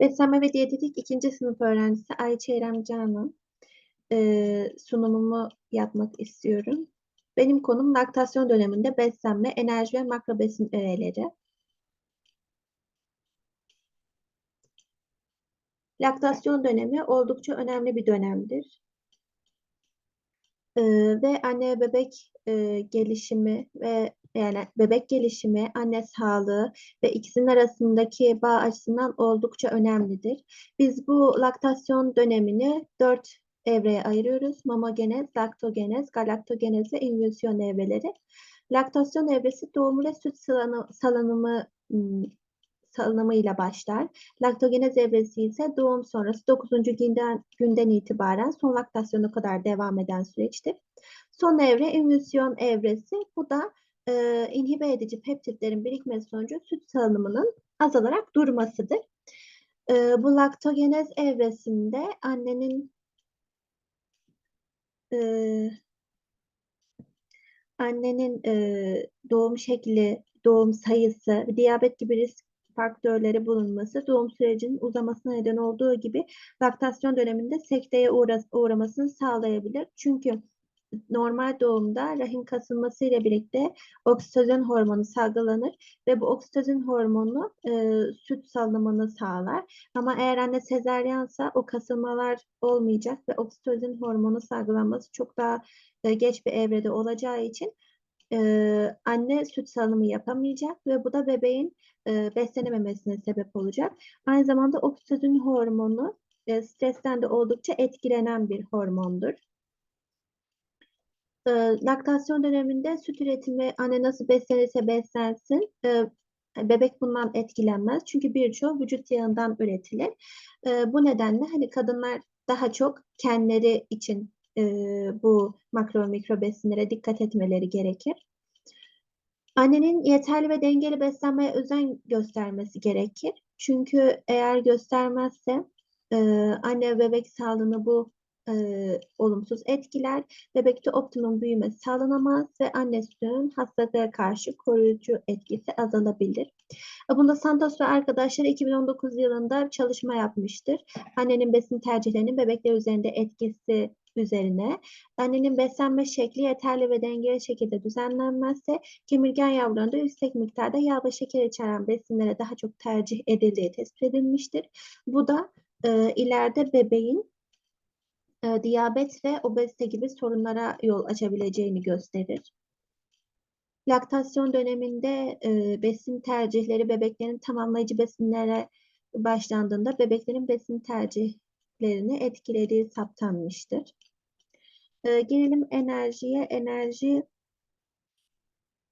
Beslenme ve diyetetik ikinci sınıf öğrencisi Ayça İrem Canan. Ee, sunumumu yapmak istiyorum. Benim konum laktasyon döneminde beslenme, enerji ve makro besin öğeleri. Laktasyon dönemi oldukça önemli bir dönemdir. Ee, ve anne bebek e, gelişimi ve yani bebek gelişimi, anne sağlığı ve ikisinin arasındaki bağ açısından oldukça önemlidir. Biz bu laktasyon dönemini dört evreye ayırıyoruz. Mamagenez, laktogenez, galaktogenez ve invüzyon evreleri. Laktasyon evresi doğum ve süt salınımı salınımıyla başlar. Laktogenez evresi ise doğum sonrası 9. günden, günden itibaren son laktasyona kadar devam eden süreçtir. Son evre invüzyon evresi. Bu da e, inhibe edici peptitlerin birikmesi sonucu süt salınımının azalarak durmasıdır. E, bu laktogenez evresinde annenin e, annenin e, doğum şekli, doğum sayısı, diyabet gibi risk faktörleri bulunması doğum sürecinin uzamasına neden olduğu gibi laktasyon döneminde sekteye uğra uğramasını sağlayabilir. Çünkü normal doğumda rahim kasılması ile birlikte oksitosin hormonu salgılanır ve bu oksitosin hormonu e, süt salınımını sağlar. Ama eğer anne sezaryensa o kasılmalar olmayacak ve oksitosin hormonu salgılanması çok daha e, geç bir evrede olacağı için e, anne süt salınımı yapamayacak ve bu da bebeğin e, beslenememesine sebep olacak. Aynı zamanda oksitosin hormonu e, stresten de oldukça etkilenen bir hormondur. E, laktasyon döneminde süt üretimi anne nasıl beslenirse beslensin e, bebek bundan etkilenmez. Çünkü birçoğu vücut yağından üretilir. E, bu nedenle hani kadınlar daha çok kendileri için e, bu makro mikro besinlere dikkat etmeleri gerekir. Annenin yeterli ve dengeli beslenmeye özen göstermesi gerekir. Çünkü eğer göstermezse e, anne bebek sağlığını bu e, olumsuz etkiler. Bebekte optimum büyüme sağlanamaz ve anne sütünün hastalıklara karşı koruyucu etkisi azalabilir. Bunda Santos ve arkadaşları 2019 yılında çalışma yapmıştır. Annenin besin tercihlerinin bebekler üzerinde etkisi üzerine annenin beslenme şekli yeterli ve dengeli şekilde düzenlenmezse kemirgen yavrularında yüksek miktarda yağ ve şeker içeren besinlere daha çok tercih edildiği tespit edilmiştir. Bu da e, ileride bebeğin e, diyabet ve obezite gibi sorunlara yol açabileceğini gösterir. Laktasyon döneminde e, besin tercihleri bebeklerin tamamlayıcı besinlere başlandığında bebeklerin besin tercihlerini etkilediği saptanmıştır. E, gelelim enerjiye. Enerji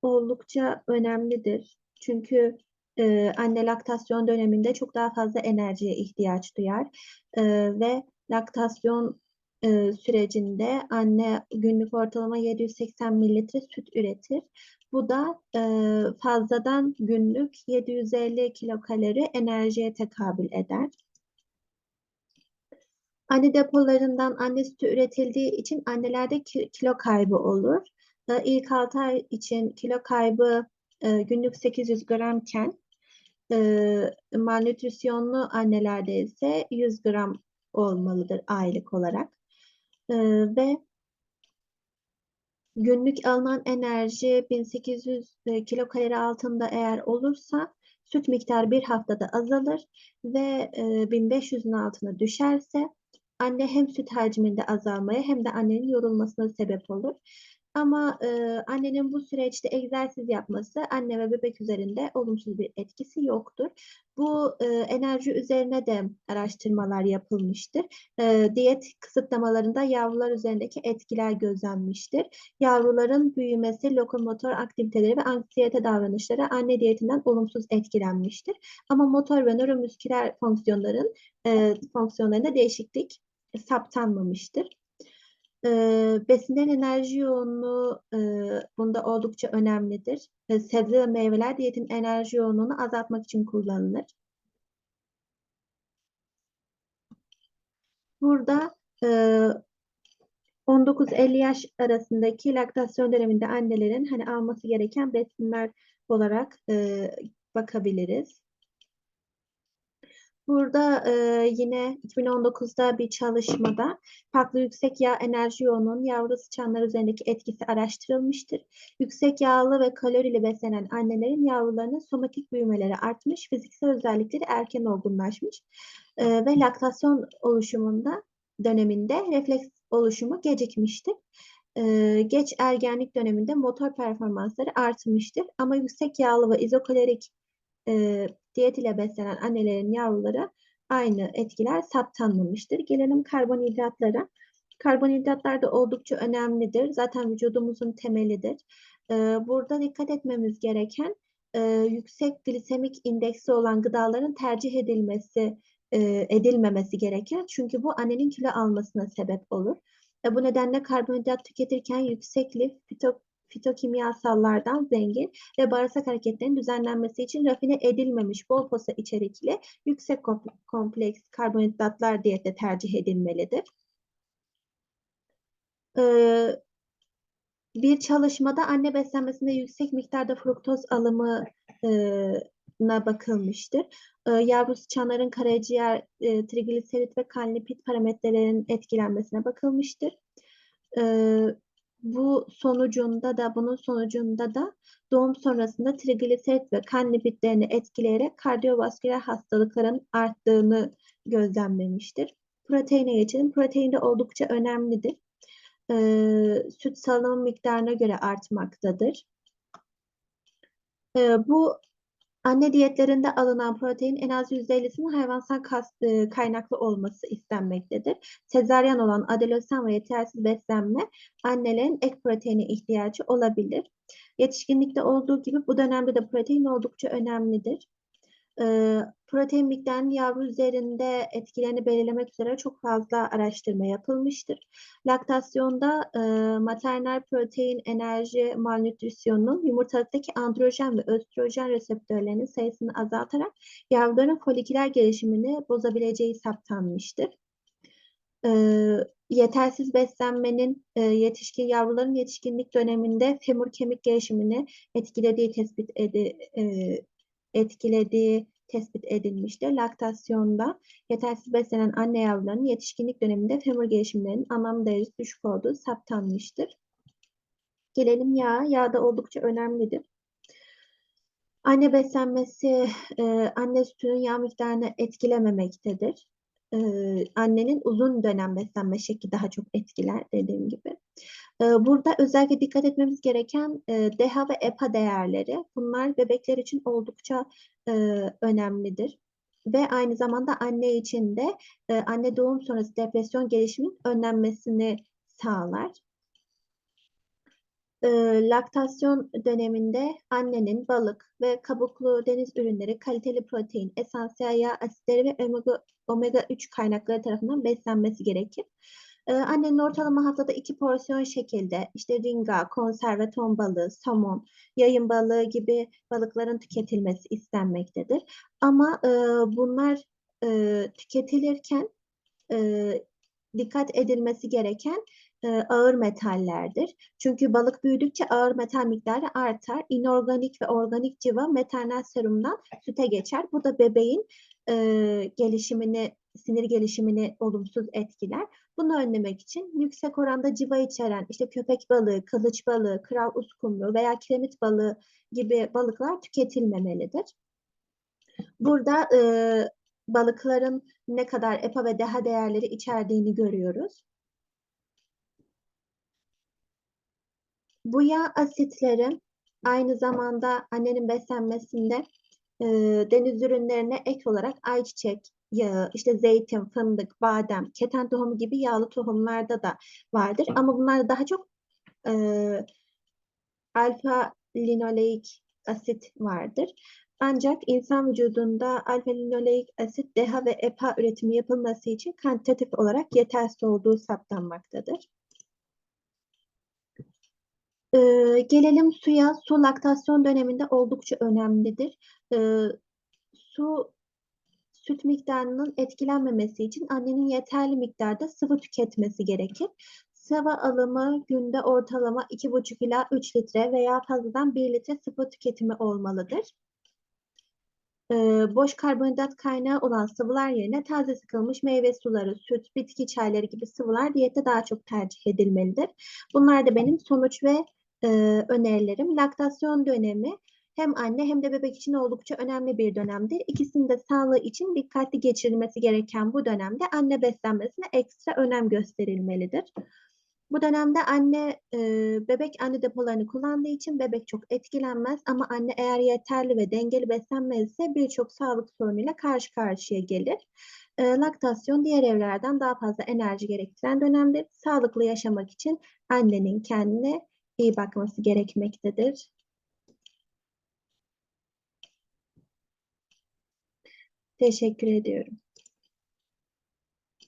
oldukça önemlidir. Çünkü e, anne laktasyon döneminde çok daha fazla enerjiye ihtiyaç duyar e, ve laktasyon e, sürecinde anne günlük ortalama 780 mililitre süt üretir. Bu da e, fazladan günlük 750 kilokalori enerjiye tekabül eder. Anne depolarından anne sütü üretildiği için annelerde kilo kaybı olur. E, ilk 6 ay için kilo kaybı e, günlük 800 gramken e, malnütrisyonlu annelerde ise 100 gram olmalıdır aylık olarak. E, ve günlük alınan enerji 1800 e, kilokalori altında eğer olursa süt miktarı bir haftada azalır ve e, 1500'ün altına düşerse anne hem süt hacminde azalmaya hem de annenin yorulmasına sebep olur. Ama e, annenin bu süreçte egzersiz yapması anne ve bebek üzerinde olumsuz bir etkisi yoktur. Bu e, enerji üzerine de araştırmalar yapılmıştır. E, diyet kısıtlamalarında yavrular üzerindeki etkiler gözlenmiştir. Yavruların büyümesi, lokomotor aktiviteleri ve anksiyete davranışları anne diyetinden olumsuz etkilenmiştir. Ama motor ve nöromüsküler fonksiyonların e, fonksiyonlarında değişiklik saptanmamıştır. E, besinlerin enerji yoğunluğu e, bunda oldukça önemlidir. E, sebze ve meyveler diyetin enerji yoğunluğunu azaltmak için kullanılır. Burada e, 19-50 yaş arasındaki laktasyon döneminde annelerin hani alması gereken besinler olarak e, bakabiliriz. Burada e, yine 2019'da bir çalışmada farklı yüksek yağ enerji yoğunluğunun yavru sıçanlar üzerindeki etkisi araştırılmıştır. Yüksek yağlı ve kalorili beslenen annelerin yavrularının somatik büyümeleri artmış, fiziksel özellikleri erken olgunlaşmış e, ve laktasyon oluşumunda döneminde refleks oluşumu gecikmiştir. E, geç ergenlik döneminde motor performansları artmıştır ama yüksek yağlı ve izokalorik e, diyet ile beslenen annelerin yavruları aynı etkiler saptanmamıştır. Gelelim karbonhidratlara. Karbonhidratlar da oldukça önemlidir. Zaten vücudumuzun temelidir. E, burada dikkat etmemiz gereken e, yüksek glisemik indeksi olan gıdaların tercih edilmesi e, edilmemesi gerekir. Çünkü bu annenin kilo almasına sebep olur. E, bu nedenle karbonhidrat tüketirken yüksek lif, fitokimyasallardan zengin ve bağırsak hareketlerinin düzenlenmesi için rafine edilmemiş bol posa içerikli yüksek kompleks karbonhidratlar diyette tercih edilmelidir. Ee, bir çalışmada anne beslenmesinde yüksek miktarda fruktoz alımına bakılmıştır. Ee, yavru sıçanların karaciğer, e, trigliserit ve kan parametrelerinin etkilenmesine bakılmıştır. Ee, bu sonucunda da bunun sonucunda da doğum sonrasında trigliserit ve kan lipidlerini etkileyerek kardiyovasküler hastalıkların arttığını gözlemlemiştir. Proteine geçelim. Protein de oldukça önemlidir. Ee, süt salınım miktarına göre artmaktadır. Ee, bu Anne diyetlerinde alınan protein en az %50'sinin hayvansal kas, e, kaynaklı olması istenmektedir. Sezaryen olan adolesan ve yetersiz beslenme annelerin ek proteine ihtiyacı olabilir. Yetişkinlikte olduğu gibi bu dönemde de protein oldukça önemlidir. E, protein yavru üzerinde etkilerini belirlemek üzere çok fazla araştırma yapılmıştır. Laktasyonda e, maternal protein enerji malnütrisyonunun yumurtalıktaki androjen ve östrojen reseptörlerinin sayısını azaltarak yavruların foliküler gelişimini bozabileceği saptanmıştır. E, yetersiz beslenmenin e, yetişkin yavruların yetişkinlik döneminde femur kemik gelişimini etkilediği tespit edi, e, etkilediği tespit edilmiştir. Laktasyonda yetersiz beslenen anne yavrularının yetişkinlik döneminde femur gelişimlerinin anlam derecesi düşük olduğu saptanmıştır. Gelelim yağ. Yağ da oldukça önemlidir. Anne beslenmesi e, anne sütünün yağ miktarını etkilememektedir. E, annenin uzun dönem beslenme şekli daha çok etkiler dediğim gibi. Burada özellikle dikkat etmemiz gereken DHA ve EPA değerleri. Bunlar bebekler için oldukça önemlidir. Ve aynı zamanda anne için de anne doğum sonrası depresyon gelişiminin önlenmesini sağlar. laktasyon döneminde annenin balık ve kabuklu deniz ürünleri, kaliteli protein, esansiyel yağ asitleri ve omega, omega 3 kaynakları tarafından beslenmesi gerekir. Ee, annenin ortalama haftada iki porsiyon şekilde işte ringa, konserve ton balığı, somon, yayın balığı gibi balıkların tüketilmesi istenmektedir. Ama e, bunlar e, tüketilirken e, dikkat edilmesi gereken e, ağır metallerdir. Çünkü balık büyüdükçe ağır metal miktarı artar. İnorganik ve organik civa maternal serumdan süte geçer. Bu da bebeğin e, gelişimini, sinir gelişimini olumsuz etkiler. Bunu önlemek için yüksek oranda civa içeren işte köpek balığı, kılıç balığı, kral uskumru veya kiremit balığı gibi balıklar tüketilmemelidir. Burada e, balıkların ne kadar EPA ve DHA değerleri içerdiğini görüyoruz. Bu yağ asitleri aynı zamanda annenin beslenmesinde e, deniz ürünlerine ek olarak ayçiçek, yağı, işte zeytin, fındık, badem, keten tohumu gibi yağlı tohumlarda da vardır. Ama bunlar daha çok e, alfa linoleik asit vardır. Ancak insan vücudunda alfa linoleik asit, DHA ve EPA üretimi yapılması için kantitatif olarak yetersiz olduğu saptanmaktadır. Ee, gelelim suya. Su laktasyon döneminde oldukça önemlidir. Ee, su süt miktarının etkilenmemesi için annenin yeterli miktarda sıvı tüketmesi gerekir. Sıvı alımı günde ortalama 2,5 ila 3 litre veya fazladan 1 litre sıvı tüketimi olmalıdır. e, boş karbonhidrat kaynağı olan sıvılar yerine taze sıkılmış meyve suları, süt, bitki çayları gibi sıvılar diyette daha çok tercih edilmelidir. Bunlar da benim sonuç ve e, önerilerim. Laktasyon dönemi hem anne hem de bebek için oldukça önemli bir dönemdir. İkisinin de sağlığı için dikkatli geçirilmesi gereken bu dönemde anne beslenmesine ekstra önem gösterilmelidir. Bu dönemde anne e, bebek anne depolarını kullandığı için bebek çok etkilenmez ama anne eğer yeterli ve dengeli beslenmezse birçok sağlık sorunuyla karşı karşıya gelir. E, laktasyon diğer evlerden daha fazla enerji gerektiren dönemdir. Sağlıklı yaşamak için annenin kendine iyi bakması gerekmektedir. Teşekkür ediyorum.